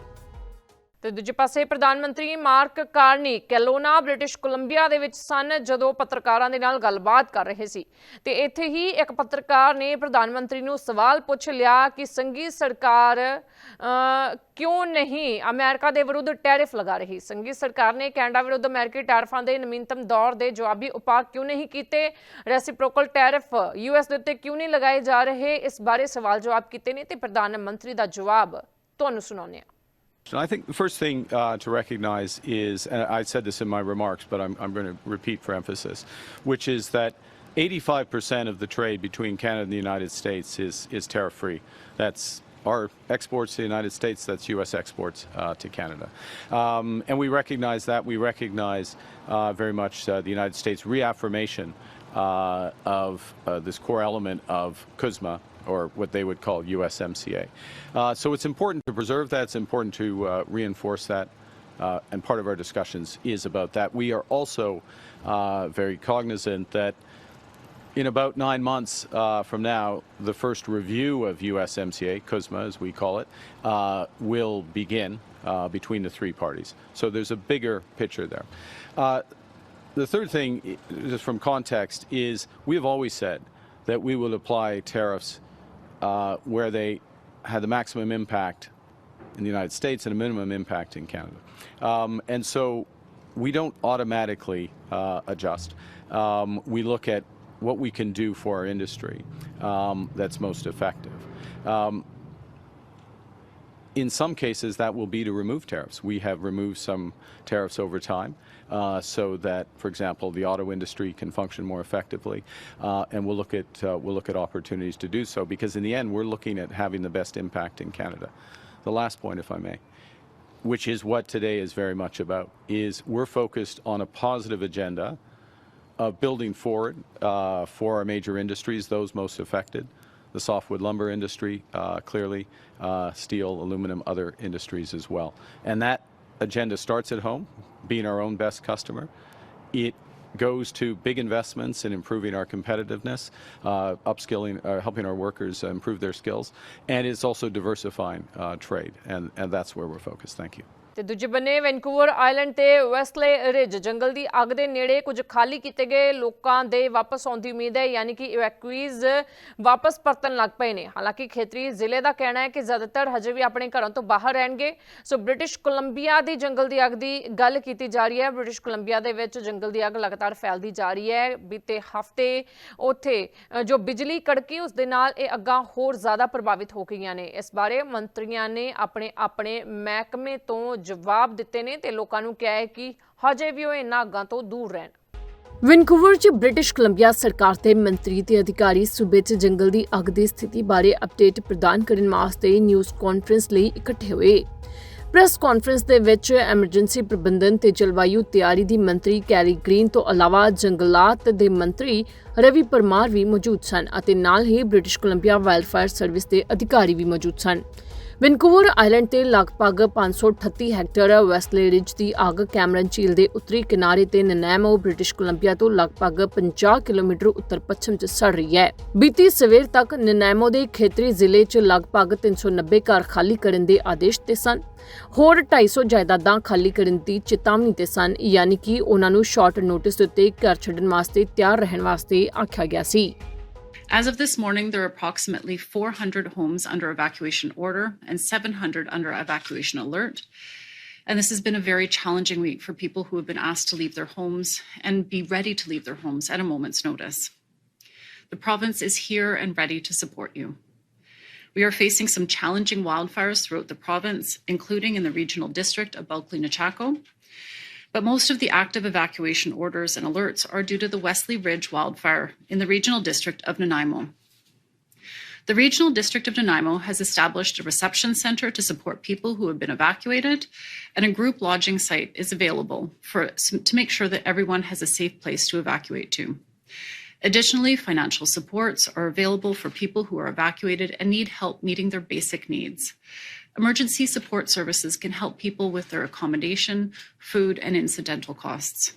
ਤੇ ਦੂਜੇ ਪਾਸੇ ਪ੍ਰਧਾਨ ਮੰਤਰੀ Mark Carney Kelowna, British Columbia ਦੇ ਵਿੱਚ ਸਨ, ਜਦੋਂ ਪੱਤਰਕਾਰਾਂ ਦੇ ਨਾਲ ਗੱਲਬਾਤ ਕਰ ਰਹੇ ਸੀ। ਤੇ ਇੱਥੇ ਹੀ ਇੱਕ ਪੱਤਰਕਾਰ ਨੇ ਪ੍ਰਧਾਨ ਮੰਤਰੀ ਨੂੰ ਸਵਾਲ ਪੁੱਛ ਲਿਆ ਕਿ ਸੰਘੀ ਸਰਕਾਰ ਕਿਉਂ ਨਹੀਂ ਅਮਰੀਕਾ ਦੇ ਵਿਰੁੱਧ ਟੈਰਿਫ ਲਗਾ ਰਹੀ? ਸੰਘੀ ਸਰਕਾਰ ਨੇ ਕੈਨੇਡਾ ਵਿਰੁੱਧ ਅਮਰੀਕੀ ਟੈਰਿਫਾਂ ਦੇ ਨਵੀਨਤਮ ਦੌਰ ਦੇ ਜਵਾਬੀ ਉਪਾਅ ਕਿਉਂ ਨਹੀਂ ਕੀਤੇ? ਰੈਸੀਪ੍ਰੋਕਲ ਟੈਰਿਫ ਯੂਐਸ ਦੇ ਉੱਤੇ ਕਿਉਂ ਨਹੀਂ ਲਗਾਏ ਜਾ ਰਹੇ? ਇਸ ਬਾਰੇ ਸਵਾਲ ਜਵਾਬ ਕੀਤੇ ਨੇ ਤੇ ਪ੍ਰਧਾਨ ਮੰਤਰੀ ਦਾ ਜਵਾਬ ਤੁਹਾਨੂੰ ਸੁਣਾਉਂਦੇ ਹਾਂ। I think the first thing uh, to recognize is, and I said this in my remarks, but I'm, I'm going to repeat for emphasis, which is that 85% of the trade between Canada and the United States is, is tariff free. That's our exports to the United States, that's U.S. exports uh, to Canada. Um, and we recognize that. We recognize uh, very much uh, the United States reaffirmation uh, of uh, this core element of CUSMA, or what they would call USMCA. Uh, so it's important to preserve that. It's important to uh, reinforce that. Uh, and part of our discussions is about that. We are also uh, very cognizant that in about nine months uh, from now, the first review of USMCA, CUSMA as we call it, uh, will begin between the three parties. So there's a bigger picture there. The third thing, just from context, is we have always said that we will apply tariffs uh, where they had the maximum impact in the United States and a minimum impact in Canada. Um, and so we don't automatically uh, adjust. Um, we look at what we can do for our industry um, that's most effective. In some cases, that will be to remove tariffs. We have removed some tariffs over time uh, so that, for example, the auto industry can function more effectively. Uh, and we'll look at uh, we'll look at opportunities to do so because in the end, we're looking at having the best impact in Canada. The last point, if I may, which is what today is very much about, is we're focused on a positive agenda of building forward uh, for our major industries, those most affected, the softwood lumber industry, uh, clearly, uh, steel, aluminum, other industries as well. And that agenda starts at home, being our own best customer. It goes to big investments in improving our competitiveness, uh, upskilling, uh, helping our workers improve their skills, and it's also diversifying uh, trade. And, and that's where we're focused. Thank you. ਤੇ ਦੂਜੇ ਬੰਨੇ ਵੈਨਕੂਵਰ ਆਈਲੈਂਡ ਤੇ ਵੈਸਟਲੇ ਰਿਜ ਜੰਗਲ ਦੀ ਅੱਗ ਦੇ ਨੇੜੇ ਕੁਝ ਖਾਲੀ ਕੀਤੇ ਗਏ ਲੋਕਾਂ ਦੇ ਵਾਪਸ ਆਉਣ ਦੀ ਉਮੀਦ ਹੈ, ਯਾਨੀ ਕਿ ਇਵੈਕੂਈਜ਼ ਵਾਪਸ ਪਰਤਣ ਲੱਗ ਪਏ ਨੇ। ਹਾਲਾਂਕਿ ਖੇਤਰੀ ਜ਼ਿਲ੍ਹੇ ਦਾ ਕਹਿਣਾ ਹੈ ਕਿ ਜ਼ਿਆਦਾਤਰ ਹਜੇ ਵੀ ਆਪਣੇ ਘਰਾਂ ਤੋਂ ਬਾਹਰ ਰਹਿਣਗੇ। ਸੋ ਬ੍ਰਿਟਿਸ਼ ਕੋਲੰਬੀਆ ਦੀ ਜੰਗਲ ਦੀ ਅੱਗ ਦੀ ਗੱਲ ਕੀਤੀ ਜਾ ਰਹੀ ਹੈ। ਬ੍ਰਿਟਿਸ਼ ਕੋਲੰਬੀਆ ਦੇ ਵਿੱਚ ਜੰਗਲ ਦੀ ਅੱਗ ਲਗਾਤਾਰ ਫੈਲਦੀ ਜਾ ਰਹੀ ਹੈ। ਬੀਤੇ ਹਫ਼ਤੇ ਉੱਥੇ ਜੋ ਬਿਜਲੀ ਕੜਕੀ, ਉਸ ਦੇ ਨਾਲ ਇਹ ਅੱਗਾਂ ਹੋਰ ਜ਼ਿਆਦਾ ਪ੍ਰਭਾਵਿਤ ਹੋ ਗਈਆਂ ਨੇ। ਇਸ ਬਾਰੇ ਮੰਤਰੀਆਂ ਨੇ ਆਪਣੇ ਆਪਣੇ ਮਹਿਕਮੇ ਤੋਂ ਜਵਾਬ ਦਿੱਤੇ ਨੇ ਤੇ ਲੋਕਾਂ ਨੂੰ ਕਿਹਾ ਹੈ ਕਿ ਹਜੇ ਵੀ ਉਹ ਇਹਨਾਂ ਅੱਗਾਂ ਤੋਂ ਦੂਰ ਰਹਿਣ। ਵੈਨਕੂਵਰ 'ਚ ਬ੍ਰਿਟਿਸ਼ ਕੋਲੰਬੀਆ ਸਰਕਾਰ ਦੇ ਮੰਤਰੀ ਤੇ ਅਧਿਕਾਰੀ ਸੂਬੇ 'ਚ ਜੰਗਲ ਦੀ ਅੱਗ ਦੀ ਸਥਿਤੀ ਬਾਰੇ ਅਪਡੇਟ ਪ੍ਰਦਾਨ ਕਰਨ ਵਾਸਤੇ ਨਿਊਜ਼ ਕਾਨਫਰੰਸ ਲਈ ਇਕੱਠੇ ਹੋਏ। ਪ੍ਰੈਸ ਕਾਨਫਰੰਸ ਦੇ ਵਿੱਚ ਐਮਰਜੈਂਸੀ ਪ੍ਰਬੰਧਨ ਤੇ ਜਲਵਾਯੂ ਤਿਆਰੀ ਦੀ ਮੰਤਰੀ ਕੈਰੀ ਗ੍ਰੀਨ ਤੋਂ ਇਲਾਵਾ ਜੰਗਲਾਤ ਦੇ ਮੰਤਰੀ ਰਵੀ ਪਰਮਾਰ ਵੀ ਮੌਜੂਦ ਸਨ ਅਤੇ ਨਾਲ ਹੀ British Columbia wildfire service ਦੇ ਅਧਿਕਾਰੀ ਵੀ ਮੌਜੂਦ ਸਨ। ਵੈਨਕੂਵਰ ਆਈਲੈਂਡ ਤੇ ਲਗਭਗ 538 ਹੈਕਟੇਅਰ ਵੈਸਲੇ ਰਿਜ ਦੀ ਅੱਗ ਕੈਮਰਨ ਝੀਲ ਦੇ ਉੱਤਰੀ ਕਿਨਾਰੇ ਤੇ ਨਨੈਮੋ ਬ੍ਰਿਟਿਸ਼ ਕੋਲੰਬੀਆ ਤੋਂ ਲਗਭਗ 50 ਕਿਲੋਮੀਟਰ ਉੱਤਰ ਪੱਛਮ 'ਚ ਸੜ ਰਹੀ ਹੈ। ਬੀਤੀ ਸਵੇਰ ਤੱਕ ਨਨੈਮੋ ਦੇ ਖੇਤਰੀ ਜ਼ਿਲ੍ਹੇ 'ਚ ਲਗਭਗ 390 ਘਰ ਖਾਲੀ ਕਰਨ ਦੇ ਆਦੇਸ਼ ਤੇ ਸਨ। ਹੋਰ 250 ਜਾਇਦਾਦਾਂ ਖਾਲੀ ਕਰਨ ਦੀ ਚੇਤਾਵਨੀ ਤੇ ਸਨ, ਯਾਨੀ ਕਿ ਉਹਨਾਂ ਨੂੰ ਸ਼ਾਰਟ ਨੋਟਿਸ ਉੱਤੇ ਘਰ ਛੱਡਣ ਵਾਸਤੇ ਤਿਆਰ ਰਹਿਣ ਵਾਸਤੇ ਆਖਿਆ ਗਿਆ ਸੀ। As of this morning, there are approximately 400 homes under evacuation order and 700 under evacuation alert. And this has been a very challenging week for people who have been asked to leave their homes and be ready to leave their homes at a moment's notice. The province is here and ready to support you. We are facing some challenging wildfires throughout the province, including in the regional district of Bulkley-Nachaco. But most of the active evacuation orders and alerts are due to the Wesley Ridge wildfire in the regional district of Nanaimo. The regional district of Nanaimo has established a reception center to support people who have been evacuated, and a group lodging site is available for, to make sure that everyone has a safe place to evacuate to. Additionally, financial supports are available for people who are evacuated and need help meeting their basic needs. Emergency support services can help people with their accommodation, food, and incidental costs.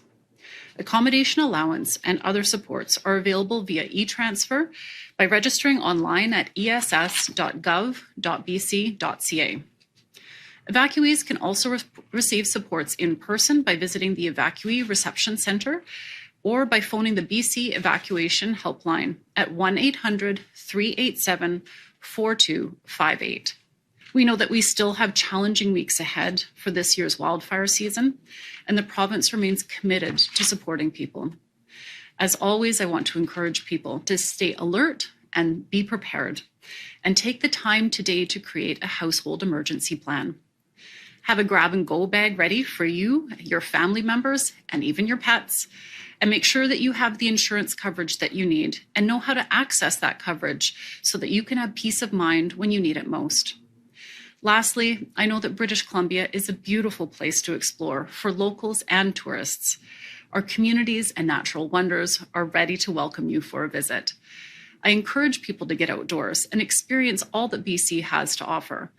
Accommodation allowance and other supports are available via e-transfer by registering online at ess.gov.bc.ca. Evacuees can also re- receive supports in person by visiting the Evacuee Reception Centre or by phoning the BC Evacuation Helpline at 1 800 387 4258. We know that we still have challenging weeks ahead for this year's wildfire season, and the province remains committed to supporting people. As always, I want to encourage people to stay alert and be prepared, and take the time today to create a household emergency plan. Have a grab and go bag ready for you, your family members, and even your pets. And make sure that you have the insurance coverage that you need and know how to access that coverage so that you can have peace of mind when you need it most. Lastly, I know that British Columbia is a beautiful place to explore for locals and tourists. Our communities and natural wonders are ready to welcome you for a visit. I encourage people to get outdoors and experience all that BC has to offer.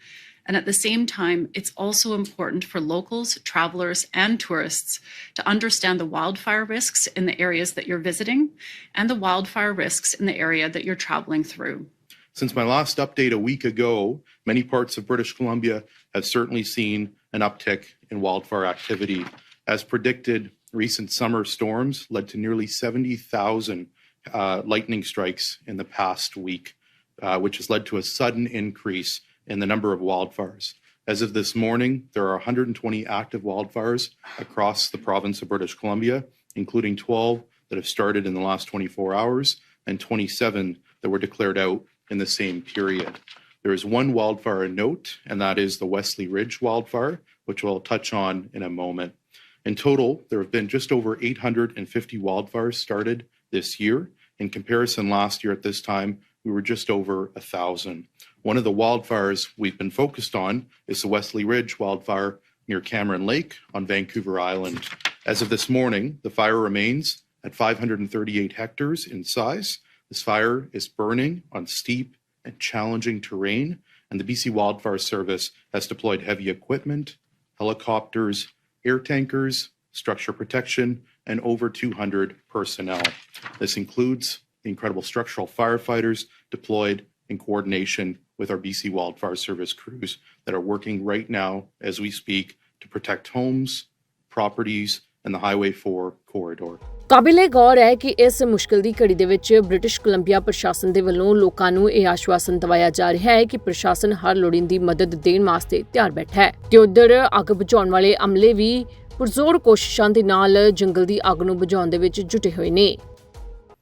And at the same time, it's also important for locals, travelers, and tourists to understand the wildfire risks in the areas that you're visiting and the wildfire risks in the area that you're traveling through. Since my last update a week ago, many parts of British Columbia have certainly seen an uptick in wildfire activity. As predicted, recent summer storms led to nearly 70,000 uh, lightning strikes in the past week, uh, which has led to a sudden increase in the number of wildfires. As of this morning, there are 120 active wildfires across the province of British Columbia, including 12 that have started in the last 24 hours and 27 that were declared out in the same period. There is one wildfire note, and that is the Wesley Ridge wildfire, which we'll touch on in a moment. In total, there have been just over 850 wildfires started this year. In comparison, last year at this time, we were just over a thousand. One of the wildfires we've been focused on is the Wesley Ridge wildfire near Cameron Lake on Vancouver Island. As of this morning, the fire remains at 538 hectares in size. This fire is burning on steep and challenging terrain, and the BC Wildfire Service has deployed heavy equipment, helicopters, air tankers, structure protection, and over 200 personnel. This includes the incredible structural firefighters deployed in coordination with our BC Wildfire Service crews that are working right now as we speak to protect homes, properties, and the Highway 4 corridor. ਕਾਬਿਲੇ ਗੌਰ ਹੈ ਕਿ ਇਸ ਮੁਸ਼ਕਲ ਦੀ ਘੜੀ ਦੇ ਵਿੱਚ ਬ੍ਰਿਟਿਸ਼ ਕੋਲੰਬੀਆ ਪ੍ਰਸ਼ਾਸਨ ਦੇ ਵੱਲੋਂ ਲੋਕਾਂ ਨੂੰ ਇਹ ਆਸ਼ਵਾਸਨ ਦਿਵਾਇਆ ਜਾ ਰਿਹਾ ਹੈ ਕਿ ਪ੍ਰਸ਼ਾਸਨ ਹਰ ਲੋੜੀਂਦੀ ਮਦਦ ਦੇਣ ਵਾਸਤੇ ਤਿਆਰ ਬੈਠਾ ਹੈ। ਤੇ ਉਧਰ ਅੱਗ ਬੁਝਾਉਣ ਵਾਲੇ ਅਮਲੇ ਵੀ ਪੁਰਜ਼ੋਰ ਕੋਸ਼ਿਸ਼ਾਂ ਦੇ ਨਾਲ ਜੰਗਲ ਦੀ ਅੱਗ ਨੂੰ ਬੁਝਾਉਣ ਦੇ ਵਿੱਚ ਜੁਟੇ ਹੋਏ ਨੇ।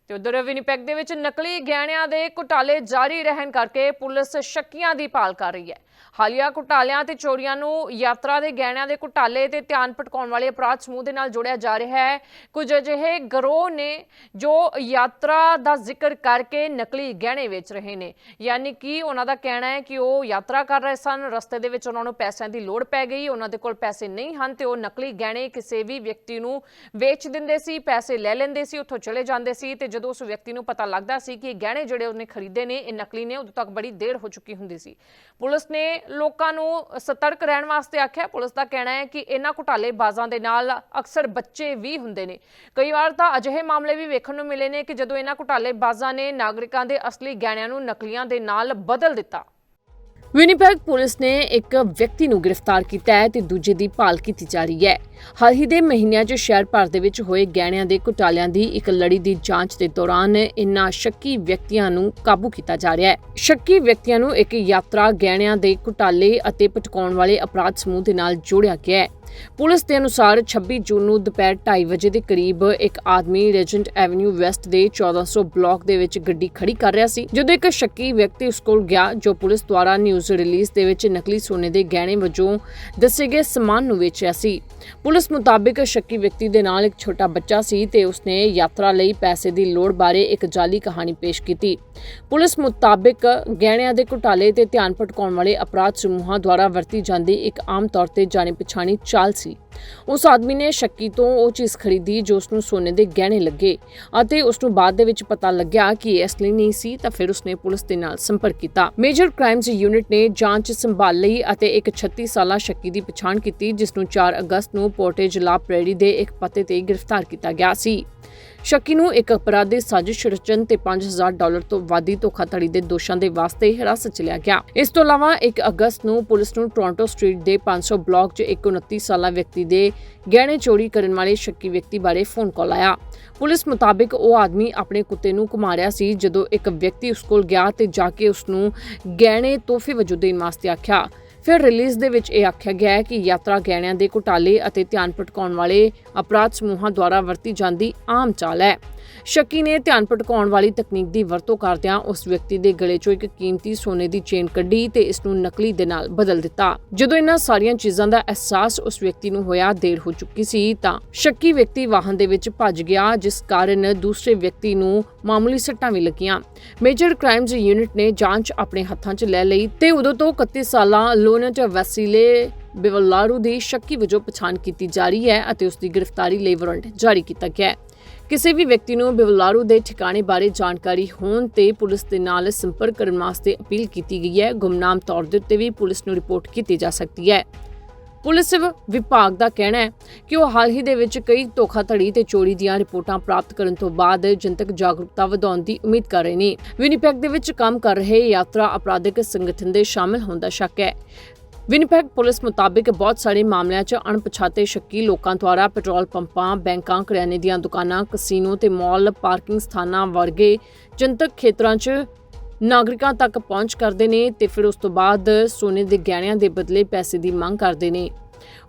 ਤੇ ਉਧਰ ਵਿਨੀਪੈਗ ਦੇ ਵਿੱਚ ਨਕਲੀ ਗਹਿਣਿਆਂ ਦੇ ਘੁਟਾਲੇ ਜਾਰੀ ਰਹਿਣ ਕਰਕੇ ਪੁਲਿਸ ਸ਼ੱਕੀਆਂ ਦੀ ਭਾਲ ਕਰ ਰਹੀ ਹੈ। ਹਾਲੀਆ ਘੁਟਾਲਿਆਂ ਤੇ ਚੋਰੀਆਂ ਨੂੰ ਯਾਤਰਾ ਦੇ ਗਹਿਣਿਆਂ ਦੇ ਘੁਟਾਲੇ ਤੇ ਧਿਆਨ ਭਟਕਾਉਣ ਵਾਲੇ ਅਪਰਾਧ ਸਮੂਹ ਦੇ ਨਾਲ ਜੋੜਿਆ ਜਾ ਰਿਹਾ ਹੈ। ਕੁਝ ਅਜਿਹੇ ਗਰੋਹ ਨੇ ਜੋ ਯਾਤਰਾ ਦਾ ਜ਼ਿਕਰ ਕਰਕੇ ਨਕਲੀ ਗਹਿਣੇ ਵੇਚ ਰਹੇ ਨੇ। ਯਾਨੀ ਕਿ ਉਹਨਾਂ ਦਾ ਕਹਿਣਾ ਹੈ ਕਿ ਉਹ ਯਾਤਰਾ ਕਰ ਰਹੇ ਸਨ। ਰਸਤੇ ਦੇ ਵਿੱਚ ਉਹਨਾਂ ਨੂੰ ਪੈਸਿਆਂ ਦੀ ਲੋੜ ਪੈ ਗਈ। ਉਹਨਾਂ ਦੇ ਕੋਲ ਪੈਸੇ ਨਹੀਂ ਹਨ ਤੇ ਉਹ ਨਕਲੀ ਗਹਿਣੇ ਕਿਸੇ ਵੀ ਵਿਅਕਤੀ ਨੂੰ ਵੇਚ ਦਿੰਦੇ ਸੀ, ਪੈਸੇ ਲੈ ਲੈਂਦੇ ਸੀ, ਉੱਥੋਂ ਚਲੇ ਜਾਂਦੇ ਸੀ ਤੇ ਜਦੋਂ ਉਸ ਵਿਅਕਤੀ ਨੂੰ ਪਤਾ ਲੱਗਦਾ ਸੀ ਕਿ ਇਹ ਗਹਿਣੇ ਜਿਹੜੇ ਉਹਨੇ ਖਰੀਦੇ ਨੇ, ਇਹ ਨਕਲੀ ਨੇ, ਉਦੋਂ ਤੱਕ ਬੜੀ ਦੇਰ ਹੋ ਚੁੱਕੀ ਹੁੰਦੀ ਸੀ। ਪੁਲਿਸ ਨੇ ਲੋਕਾਂ ਨੂੰ ਸਤਰਕ ਰਹਿਣ ਵਾਸਤੇ ਆਖਿਆ। ਪੁਲਿਸ ਦਾ ਕਹਿਣਾ ਹੈ ਕਿ ਇਹਨਾਂ ਘੁਟਾਲੇਬਾਜ਼ਾਂ ਦੇ ਨਾਲ ਅਕਸਰ ਬੱਚੇ ਵੀ ਹੁੰਦੇ ਨੇ। ਕਈ ਵਾਰ ਤਾਂ ਅਜਿਹੇ ਮਾਮਲੇ ਵੀ ਵੇਖਣ ਨੂੰ ਮਿਲੇ ਨੇ ਕਿ ਜਦੋਂ ਇਹਨਾਂ ਘੁਟਾਲੇਬਾਜ਼ਾਂ ਨੇ ਨਾਗਰਿਕਾਂ ਦੇ ਅਸਲੀ ਗਹਿਣਿਆਂ ਨੂੰ ਨਕਲੀਆਂ ਦੇ ਨਾਲ ਬਦਲ ਦਿੱਤਾ। ਵਿਨੀਪੈਗ ਪੁਲਿਸ ਨੇ ਇੱਕ ਵਿਅਕਤੀ ਨੂੰ ਗ੍ਰਿਫਤਾਰ ਕੀਤਾ ਹੈ ਤੇ ਦੂਜੇ ਦੀ ਭਾਲ ਕੀਤੀ ਜਾ ਰਹੀ ਹੈ। ਹਾਲ ਹੀ ਦੇ ਮਹੀਨਿਆਂ 'ਚ ਸ਼ਹਿਰ ਭਰ ਦੇ ਵਿੱਚ ਹੋਏ ਗਹਿਣਿਆਂ ਦੇ ਘੁਟਾਲਿਆਂ ਦੀ ਇੱਕ ਲੜੀ ਦੀ ਜਾਂਚ ਦੇ ਦੌਰਾਨ ਇਨ੍ਹਾਂ ਸ਼ੱਕੀ ਵਿਅਕਤੀਆਂ ਨੂੰ ਕਾਬੂ ਕੀਤਾ ਜਾ ਰਿਹਾ ਹੈ। ਸ਼ੱਕੀ ਵਿਅਕਤੀਆਂ ਨੂੰ ਇੱਕ ਯਾਤਰਾ ਗਹਿਣਿਆਂ ਦੇ ਘੁਟਾਲੇ ਅਤੇ ਪਟਕਾਉਣ ਵਾਲੇ ਅਪਰਾਧ ਸਮੂਹ ਦੇ ਨਾਲ ਜੋੜਿਆ ਗਿਆ ਹੈ। ਪੁਲਿਸ ਦੇ ਅਨੁਸਾਰ 26 ਜੂਨ ਨੂੰ ਦੁਪਹਿਰ 2:30 ਵਜੇ ਦੇ ਕਰੀਬ ਇੱਕ ਆਦਮੀ ਰੈਜੈਂਟ ਐਵਨਿਊ ਵੈਸਟ ਦੇ 1400 ਬਲਾਕ ਦੇ ਵਿੱਚ ਗੱਡੀ ਖੜੀ ਕਰ ਰਿਹਾ ਸੀ, ਜਦੋਂ ਇੱਕ ਸ਼ੱਕੀ ਵਿਅਕਤੀ ਉਸ ਕੋਲ ਗਿਆ, ਜੋ ਪੁਲਿਸ ਦੁਆਰਾ ਨਿਊਜ਼ ਰਿਲੀਜ਼ ਦੇ ਵਿੱਚ ਨਕਲੀ ਸੋਨੇ ਦੇ ਗਹਿਣੇ ਵਜੋਂ ਦੱਸੇ ਗਏ ਸਮਾਨ ਨੂੰ ਵੇਚਿਆ ਸੀ। ਪੁਲਿਸ ਮੁਤਾਬਿਕ ਸ਼ੱਕੀ ਵਿਅਕਤੀ ਦੇ ਨਾਲ ਇੱਕ ਛੋਟਾ ਬੱਚਾ ਸੀ ਤੇ ਉਸਨੇ ਯਾਤਰਾ ਲਈ ਪੈਸੇ ਦੀ ਲੋੜ ਬਾਰੇ ਇੱਕ ਜਾਲੀ ਕਹਾਣੀ ਪੇਸ਼ ਕੀਤੀ। ਪੁਲਿਸ ਮੁਤਾਬਿਕ ਗਹਿਣਿਆਂ ਦੇ ਘੁਟਾਲੇ ਤੇ ਧਿਆਨ ਭਟਕਾਉਣ ਵਾਲੇ ਅਪਰਾਧ ਸਮੂਹਾਂ ਦੁਆਰਾ ਵਰਤੀ ਜਾਂਦੀ ਇੱਕ ਆਮ ਤੌਰ ਤੇ ਜਾਣੀ ਪਛਾਣੀ ਚਾਲ ਸੀ। ਉਸ ਆਦਮੀ ਨੇ ਸ਼ੱਕੀ ਤੋਂ ਉਹ ਚੀਜ਼ ਖਰੀਦੀ ਜੋ ਉਸ ਨੂੰ ਸੋਨੇ ਦੇ ਗਹਿਣੇ ਲੱਗੇ ਅਤੇ ਉਸ ਨੂੰ ਬਾਅਦ ਦੇ ਵਿੱਚ ਪਤਾ ਲੱਗਿਆ ਕਿ ਇਹ ਅਸਲੀ ਨਹੀਂ ਸੀ ਤਾਂ ਫਿਰ ਉਸਨੇ ਪੁਲਿਸ ਦੇ ਨਾਲ ਸੰਪਰਕ ਕੀਤਾ। ਮੇਜਰ ਕ੍ਰਾਈਮਸ ਯੂਨਿਟ ਨੇ ਜਾਂਚ ਸੰਭਾਲ ਲਈ ਅਤੇ ਇੱਕ 36 ਸਾਲਾ ਸ਼ੱਕੀ ਦੀ ਪਛਾਣ ਕੀਤੀ ਜਿਸ ਨੂੰ 4 ਅਗਸਤ ਨੂੰ ਪੋਰਟੇਜ ਲਾ ਪ੍ਰੇਰੀ ਦੇ ਇੱਕ ਪਤੇ ਤੇ ਗ੍ਰਿਫਤਾਰ ਕੀਤਾ ਗਿਆ ਸੀ। ਸ਼ੱਕੀ ਨੂੰ ਇੱਕ ਅਪਰਾਧੀ ਸਾਜ਼ਿਸ਼ ਰਚਨ ਤੇ 5000 ਡਾਲਰ ਤੋਂ ਵਾਧੀ ਧੋਖਾਧੜੀ ਦੇ ਦੋਸ਼ਾਂ ਦੇ ਵਾਸਤੇ ਹਿਰਾਸਤ 'ਚ ਲਿਆ ਗਿਆ। ਇਸ ਤੋਂ ਇਲਾਵਾ 1 ਅਗਸਤ ਨੂੰ ਪੁਲਿਸ ਨੂੰ ਟੋਰਾਂਟੋ ਸਟਰੀਟ ਦੇ 500 ਬਲਾਕ 'ਚ ਇੱਕ 29 ਸਾਲਾ ਵਿਅਕਤੀ ਦੇ ਗਹਿਣੇ ਚੋਰੀ ਕਰਨ ਵਾਲੇ ਸ਼ੱਕੀ ਵਿਅਕਤੀ ਬਾਰੇ ਫੋਨ ਕਾਲ ਆਇਆ। ਪੁਲਿਸ ਮੁਤਾਬਿਕ ਉਹ ਆਦਮੀ ਆਪਣੇ ਕੁੱਤੇ ਨੂੰ ਘੁਮਾ ਰਿਹਾ ਸੀ ਜਦੋਂ ਇੱਕ ਵਿਅਕਤੀ ਉਸ ਕੋਲ ਗਿਆ ਤੇ ਜਾ ਕੇ ਉਸ ਨੂੰ ਗਹਿਣੇ ਤੋਹਫੇ ਵਜੋਂ ਦੇਣ ਵਾਸਤੇ ਆਖਿਆ। ਫਿਰ ਰਿਲੀਜ਼ ਦੇ ਵਿੱਚ ਇਹ ਆਖਿਆ ਗਿਆ ਹੈ ਕਿ ਯਾਤਰਾ ਗਹਿਣਿਆਂ ਦੇ ਘੁਟਾਲੇ ਅਤੇ ਧਿਆਨ ਭਟਕਾਉਣ ਵਾਲੇ ਅਪਰਾਧ ਸਮੂਹਾਂ ਦੁਆਰਾ ਵਰਤੀ ਜਾਂਦੀ ਆਮ ਚਾਲ ਹੈ। ਸ਼ੱਕੀ ਨੇ ਧਿਆਨ ਭਟਕਾਉਣ ਵਾਲੀ ਤਕਨੀਕ ਦੀ ਵਰਤੋਂ ਕਰਦਿਆਂ ਉਸ ਵਿਅਕਤੀ ਦੇ ਗਲੇ 'ਚੋਂ ਇੱਕ ਕੀਮਤੀ ਸੋਨੇ ਦੀ ਚੇਨ ਕੱਢੀ ਤੇ ਇਸ ਨੂੰ ਨਕਲੀ ਦੇ ਨਾਲ ਬਦਲ ਦਿੱਤਾ। ਜਦੋਂ ਇਹਨਾਂ ਸਾਰੀਆਂ ਚੀਜ਼ਾਂ ਦਾ ਅਹਿਸਾਸ ਉਸ ਵਿਅਕਤੀ ਨੂੰ ਹੋਇਆ, ਦੇਰ ਹੋ ਚੁੱਕੀ ਸੀ, ਤਾਂ ਸ਼ੱਕੀ ਵਿਅਕਤੀ ਵਾਹਨ ਦੇ ਵਿੱਚ ਭੱਜ ਗਿਆ, ਜਿਸ ਕਾਰਨ ਦੂਸਰੇ ਵਿਅਕਤੀ ਨੂੰ ਮਾਮੂਲੀ ਸੱਟਾਂ ਵੀ ਲੱਗੀਆਂ। ਮੇਜਰ ਕ੍ਰਾਈਮਸ ਯੂਨਿਟ ਨੇ ਜਾਂਚ ਆਪਣੇ ਹੱਥਾਂ 'ਚ ਲੈ ਲਈ ਤੇ ਉਦੋਂ ਤੋਂ 31 ਸਾਲਾਂ ਲੋਨਟ ਵੈਸੀਲੇ ਬਿਵਲਾਰੂ ਦੀ ਸ਼ੱਕੀ ਵਜੋਂ ਪਛਾਣ ਕੀਤੀ ਜਾ ਰਹੀ ਹੈ ਅਤੇ ਉਸ ਦੀ ਗ੍ਰਿਫਤਾਰੀ ਲਈ ਵਾਰੰਟ ਜਾਰੀ ਕੀਤਾ ਗਿਆ ਹੈ। ਕਿਸੇ ਵੀ ਵਿਅਕਤੀ ਨੂੰ ਬਿਵਲਾਰੂ ਦੇ ਠਿਕਾਣੇ ਬਾਰੇ ਜਾਣਕਾਰੀ ਹੋਣ ਤੇ ਪੁਲਿਸ ਦੇ ਨਾਲ ਸੰਪਰਕ ਕਰਨ ਵਾਸਤੇ ਅਪੀਲ ਕੀਤੀ ਗਈ ਹੈ। ਗੁੰਮਨਾਮ ਤੌਰ ਦੇ ਉੱਤੇ ਵੀ ਪੁਲਿਸ ਨੂੰ ਰਿਪੋਰਟ ਕੀਤੀ ਜਾ ਸਕਦੀ ਹੈ। ਪੁਲਿਸ ਵਿਭਾਗ ਦਾ ਕਹਿਣਾ ਹੈ ਕਿ ਉਹ ਹਾਲ ਹੀ ਦੇ ਵਿੱਚ ਕਈ ਧੋਖਾਧੜੀ ਤੇ ਚੋਰੀ ਦੀਆਂ ਰਿਪੋਰਟਾਂ ਪ੍ਰਾਪਤ ਕਰਨ ਤੋਂ ਬਾਅਦ ਜਨਤਕ ਜਾਗਰੂਕਤਾ ਵਧਾਉਣ ਦੀ ਉਮੀਦ ਕਰ ਰਹੇ ਨੇ। ਵਿਨੀਪੈਗ ਦੇ ਵਿੱਚ ਕੰਮ ਕਰ ਰਹੇ ਯਾਤਰਾ ਅਪਰਾਧਿਕ ਸੰਗਠਨ ਦੇ ਸ਼ਾਮਲ ਹੋਣ ਦਾ ਸ਼ੱਕ ਹੈ। ਵਿਨੀਪੈਗ ਪੁਲਿਸ ਮੁਤਾਬਿਕ ਬਹੁਤ ਸਾਰੇ ਮਾਮਲਿਆਂ 'ਚ ਅਣਪਛਾਤੇ ਸ਼ੱਕੀ ਲੋਕਾਂ ਦੁਆਰਾ ਪੈਟਰੋਲ ਪੰਪਾਂ, ਬੈਂਕਾਂ, ਕਰਿਆਨੇ ਦੀਆਂ ਦੁਕਾਨਾਂ, ਕਸੀਨੋ ਤੇ ਮਾਲ, ਪਾਰਕਿੰਗ ਸਥਾਨਾਂ ਵਰਗੇ ਜਨਤਕ ਖੇਤਰਾਂ 'ਚ ਨਾਗਰਿਕਾਂ ਤੱਕ ਪਹੁੰਚ ਕਰਦੇ ਨੇ ਤੇ ਫਿਰ ਉਸ ਤੋਂ ਬਾਅਦ ਸੋਨੇ ਦੇ ਗਹਿਣਿਆਂ ਦੇ ਬਦਲੇ ਪੈਸੇ ਦੀ ਮੰਗ ਕਰਦੇ ਨੇ।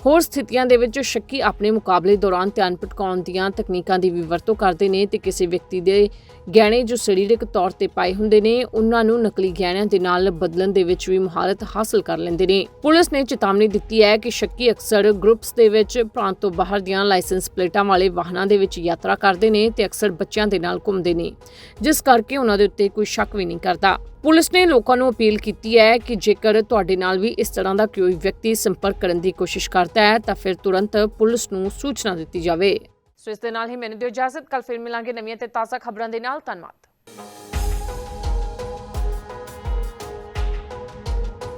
ਹੋਰ ਸਥਿਤੀਆਂ ਦੇ ਵਿੱਚ ਸ਼ੱਕੀ ਆਪਣੇ ਮੁਕਾਬਲੇ ਦੌਰਾਨ ਧਿਆਨ ਭਟਕਾਉਣ ਦੀਆਂ ਤਕਨੀਕਾਂ ਦੀ ਵੀ ਵਰਤੋਂ ਕਰਦੇ ਨੇ ਤੇ ਕਿਸੇ ਵਿਅਕਤੀ ਦੇ ਗਹਿਣੇ ਜੋ ਸਰੀਰਕ ਤੌਰ ਤੇ ਪਾਏ ਹੁੰਦੇ ਨੇ, ਉਹਨਾਂ ਨੂੰ ਨਕਲੀ ਗਹਿਣਿਆਂ ਦੇ ਨਾਲ ਬਦਲਣ ਦੇ ਵਿੱਚ ਵੀ ਮਹਾਰਤ ਹਾਸਲ ਕਰ ਲੈਂਦੇ ਨੇ। ਪੁਲਿਸ ਨੇ ਚੇਤਾਵਨੀ ਦਿੱਤੀ ਹੈ ਕਿ ਸ਼ੱਕੀ ਅਕਸਰ ਗਰੁੱਪਸ ਦੇ ਵਿੱਚ ਪ੍ਰਾਂਤ ਤੋਂ ਬਾਹਰ ਦੀਆਂ ਲਾਇਸੈਂਸ ਪਲੇਟਾਂ ਵਾਲੇ ਵਾਹਨਾਂ ਦੇ ਵਿੱਚ ਯਾਤਰਾ ਕਰਦੇ ਨੇ ਤੇ ਅਕਸਰ ਬੱਚਿਆਂ ਦੇ ਨਾਲ ਘੁੰਮਦੇ ਨੇ, ਜਿਸ ਕਰਕੇ ਉਹਨਾਂ ਦੇ ਉੱਤੇ ਕੋਈ ਸ਼ੱਕ ਵੀ ਨਹੀਂ ਕਰਦਾ। ਪੁਲਿਸ ਨੇ ਲੋਕਾਂ ਨੂੰ ਅਪੀਲ ਕੀਤੀ ਹੈ ਕਿ ਜੇਕਰ ਤੁਹਾਡੇ ਨਾਲ ਵੀ ਇਸ ਤਰ੍ਹਾਂ ਦਾ ਕੋਈ ਵਿਅਕਤੀ ਸੰਪਰਕ ਕਰਨ ਦੀ ਕੋਸ਼ਿਸ਼ ਕਰਦਾ ਹੈ, ਤਾਂ ਫਿਰ ਤੁਰੰਤ ਪੁਲਿਸ ਨੂੰ ਸੂਚਨਾ ਦਿੱਤੀ ਜਾਵੇ। ਸੋ ਇਸ ਦੇ ਨਾਲ ਹੀ ਮੈਨੂੰ ਦਿਓ ਇਜਾਜ਼ਤ। ਕੱਲ ਫਿਰ ਮਿਲਾਂਗੇ ਨਵੀਆਂ ਤੇ ਤਾਜ਼ਾ ਖਬਰਾਂ ਦੇ ਨਾਲ। ਧੰਨਵਾਦ।